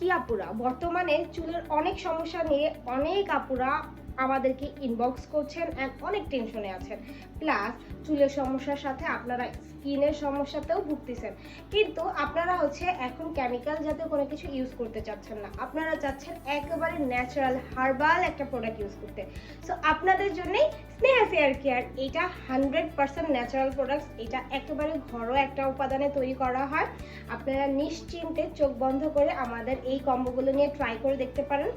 কি আপুরা? বর্তমানে চুলের অনেক সমস্যা নিয়ে অনেক আপুরা আমাদেরকে ইনবক্স করছেন অ্যান্ড অনেক টেনশনে আছেন। প্লাস চুলের সমস্যার সাথে আপনারা স্কিনের সমস্যাতেও ভুগতেছেন। কিন্তু আপনারা হচ্ছে এখন কেমিক্যাল জাতীয় কোনো কিছু ইউজ করতে চাচ্ছেন না। আপনারা চাচ্ছেন একেবারে ন্যাচারাল হার্বাল একটা প্রোডাক্ট ইউজ করতে। সো আপনাদের জন্যই স্নেহা হেয়ার কেয়ার এটা হান্ড্রেড পার্সেন্ট ন্যাচারাল প্রোডাক্টস এটা একেবারে ঘরোয়া একটা উপাদানে তৈরি করা হয়। আপনারা নিশ্চিন্তে চোখ বন্ধ করে আমাদের এই কম্বোগুলো নিয়ে ট্রাই করে দেখতে পারেন।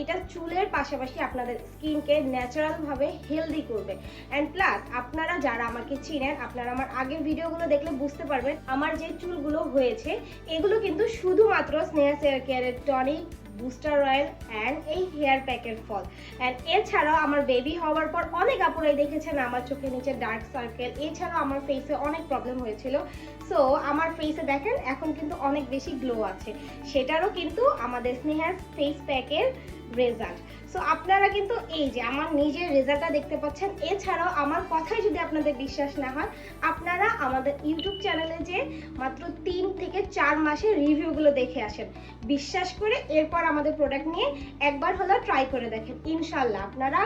এটা চুলের পাশাপাশি আপনাদের স্কিনকে ন্যাচারালভাবে হেলদি করবে। অ্যান্ড প্লাস আপনারা যারা আমাকে চিনেন, আপনারা আমার আগের ভিডিওগুলো দেখলে বুঝতে পারবেন, আমার যে চুলগুলো হয়েছে, এগুলো কিন্তু শুধুমাত্র স্নেহা সেয়ার কেয়ারের টনিক বুস্টার অয়েল অ্যান্ড এই হেয়ার প্যাকের ফল। অ্যান্ড এছাড়াও আমার বেবি হওয়ার পর অনেক আপুরাই দেখেছেন আমার চোখের নিচে ডার্ক সার্কেল এছাড়াও আমার ফেসে অনেক প্রবলেম হয়েছিল। সো আমার ফেসে দেখেন, এখন কিন্তু অনেক বেশি গ্লো আছে। সেটারও কিন্তু আমাদের স্নেহার ফেস প্যাকের রেজাল্ট সো আপনারা কিন্তু এই যে আমার নিজের রেজাল্টটা দেখতে পাচ্ছেন, এছাড়াও আমার কথাই যদি আপনাদের বিশ্বাস না হয়, আপনারা আমাদের ইউটিউব চ্যানেলে যে মাত্র তিন থেকে চার মাসের রিভিউগুলো দেখে আসেন। বিশ্বাস করে এরপর আমাদের প্রোডাক্ট নিয়ে একবার হলেও ট্রাই করে দেখেন। ইনশাল্লাহ আপনারা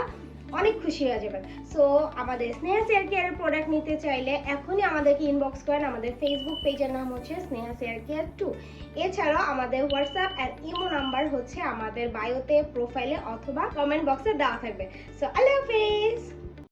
অনেক খুশি হয়ে যাবেন। সো আমাদের স্নেহা হেয়ার কেয়ারের প্রোডাক্ট নিতে চাইলে এখনই আমাদেরকে ইনবক্স করেন। আমাদের ফেসবুক পেজের নাম হচ্ছে স্নেহা হেয়ার কেয়ার টু এছাড়াও আমাদের হোয়াটসঅ্যাপ অ্যান্ড ইমো নাম্বার হচ্ছে আমাদের বায়োতে প্রোফাইলে অথবা কমেন্ট বক্সে দেওয়া থাকবে। সো আল্লাহ হাফেজ!